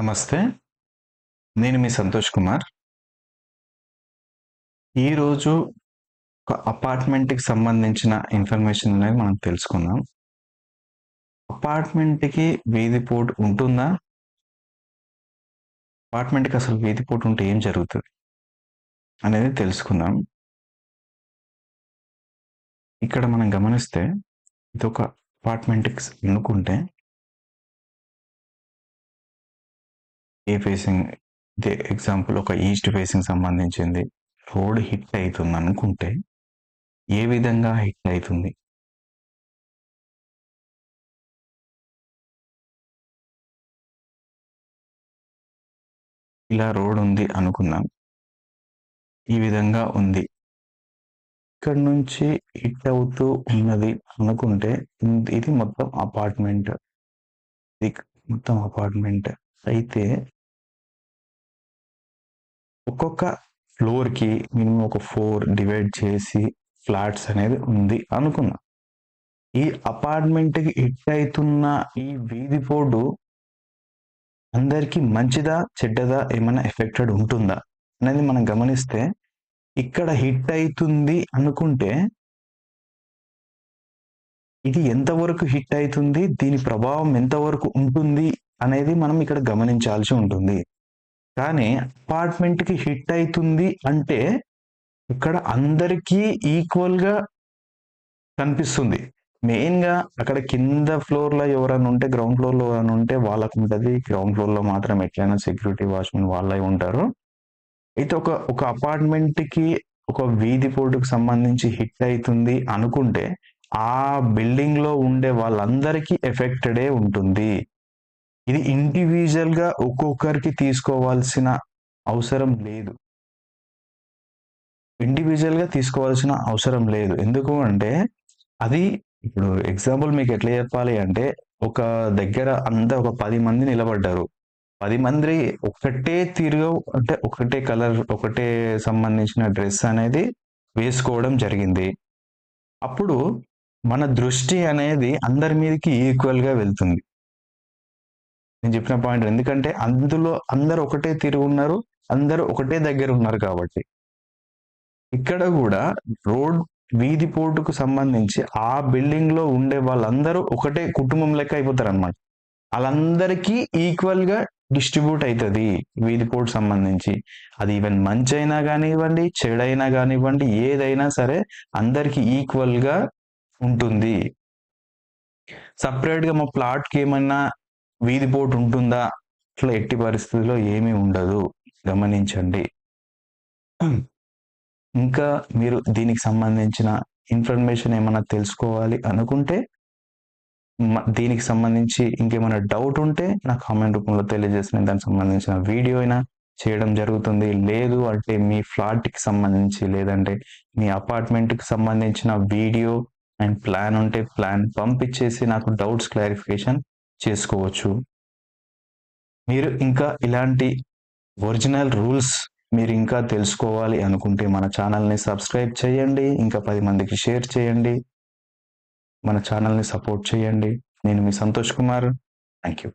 నమస్తే. నేను మీ సంతోష్ కుమార్. ఈరోజు ఒక అపార్ట్మెంట్కి సంబంధించిన ఇన్ఫర్మేషన్ అనేది మనం తెలుసుకుందాం. అపార్ట్మెంట్కి వీధి పోటు ఉంటుందా? అపార్ట్మెంట్కి అసలు వీధి పోటు ఉంటే ఏం జరుగుతుంది? అనేది తెలుసుకుందాం. ఇక్కడ మనం గమనిస్తే ఇది ఒక అపార్ట్మెంట్కి అనుకుంటే ఏ ఫేసింగ్ ఇదే ఎగ్జాంపుల్ ఒక ఈస్ట్ ఫేసింగ్ సంబంధించింది. రోడ్ హిట్ అవుతుంది అనుకుంటే ఏ విధంగా హిట్ అవుతుంది ఇలా రోడ్ ఉంది అనుకున్నాం. ఈ విధంగా ఉంది. ఇక్కడ నుంచి హిట్ అవుతూ ఉన్నది అనుకుంటే ఇది మొత్తం అపార్ట్మెంట్ ఇది మొత్తం అపార్ట్మెంట్ అయితే ఒక్కొక్క ఫ్లోర్కి మినిమం ఒక ఫోర్ డివైడ్ చేసి ఫ్లాట్స్ అనేది ఉంది అనుకుందాం ఈ అపార్ట్మెంట్కి హిట్ అవుతున్న ఈ వీధి పోటు అందరికీ మంచిదా చెడ్డదా ఏమైనా ఎఫెక్టెడ్ ఉంటుందా అనేది మనం గమనిస్తే ఇక్కడ హిట్ అవుతుంది అనుకుంటే ఇది ఎంతవరకు హిట్ అవుతుంది దీని ప్రభావం ఎంతవరకు ఉంటుంది అనేది మనం ఇక్కడ గమనించాల్సి ఉంటుంది. కానీ అపార్ట్మెంట్కి హిట్ అవుతుంది అంటే ఇక్కడ అందరికీ ఈక్వల్గా కనిపిస్తుంది. మెయిన్గా అక్కడ కింద ఫ్లోర్లో ఎవరైనా ఉంటే గ్రౌండ్ ఫ్లోర్లో ఎవరైనా ఉంటే వాళ్ళకు ఉంటుంది. గ్రౌండ్ ఫ్లోర్లో మాత్రం ఎట్లయినా సెక్యూరిటీ వాచ్మెన్ వాళ్ళే ఉంటారు. అయితే ఒక ఒక అపార్ట్మెంట్కి ఒక వీధి పోటుకు సంబంధించి హిట్ అవుతుంది అనుకుంటే ఆ బిల్డింగ్లో ఉండే వాళ్ళందరికీ ఎఫెక్టెడే ఉంటుంది. ఇది ఇండివిజువల్గా ఒక్కొక్కరికి తీసుకోవాల్సిన అవసరం లేదు. ఇండివిజువల్గా తీసుకోవాల్సిన అవసరం లేదు. ఎందుకు అంటే అది ఇప్పుడు ఎగ్జాంపుల్ మీకు ఎట్లా చెప్పాలి అంటే ఒక దగ్గర అంతా ఒక పది మంది నిలబడ్డారు. పది మంది ఒకటే తిరుగు అంటే ఒకటే కలర్ ఒకటే సంబంధించిన డ్రెస్ అనేది వేసుకోవడం జరిగింది. అప్పుడు మన దృష్టి అనేది అందరి మీదకి ఈక్వల్గా వెళ్తుంది. నేను చెప్పిన పాయింట్ ఎందుకంటే అందులో అందరు ఒకటే తీరు ఉన్నారు అందరూ ఒకటే దగ్గర ఉన్నారు కాబట్టి. ఇక్కడ కూడా రోడ్ వీధి పోటుకు సంబంధించి ఆ బిల్డింగ్లో ఉండే వాళ్ళందరూ ఒకటే కుటుంబం లెక్క అయిపోతారు అనమాట వాళ్ళందరికీ ఈక్వల్గా డిస్ట్రిబ్యూట్ అవుతుంది వీధి పోటు సంబంధించి. అది ఈవెన్ మంచి అయినా కానివ్వండి చెడైనా కానివ్వండి ఏదైనా సరే అందరికి ఈక్వల్గా ఉంటుంది. సపరేట్గా మా ప్లాట్కి ఏమన్నా వీధి పోటు ఉంటుందా? అట్లా ఎట్టి పరిస్థితుల్లో ఏమీ ఉండదు. గమనించండి. ఇంకా మీరు దీనికి సంబంధించిన ఇన్ఫర్మేషన్ ఏమైనా తెలుసుకోవాలి అనుకుంటే దీనికి సంబంధించి ఇంకేమైనా డౌట్ ఉంటే నా కామెంట్ రూపంలో తెలియజేసిన దానికి సంబంధించిన వీడియో అయినా చేయడం జరుగుతుంది. లేదు అంటే మీ ఫ్లాట్కి సంబంధించి లేదంటే మీ అపార్ట్మెంట్కి సంబంధించిన వీడియో అండ్ ప్లాన్ ఉంటే ప్లాన్ పంపించేసి నాకు డౌట్స్ క్లారిఫికేషన్ చేసుకోవచ్చు. మీరు ఇంకా ఇలాంటి ఒరిజినల్ రూల్స్ మీరు ఇంకా తెలుసుకోవాలి అనుకుంటే మన ఛానల్ని సబ్స్క్రైబ్ చేయండి ఇంకా పది మందికి షేర్ చేయండి. మన ఛానల్ని సపోర్ట్ చేయండి. నేను మీ సంతోష్ కుమార్. Thank you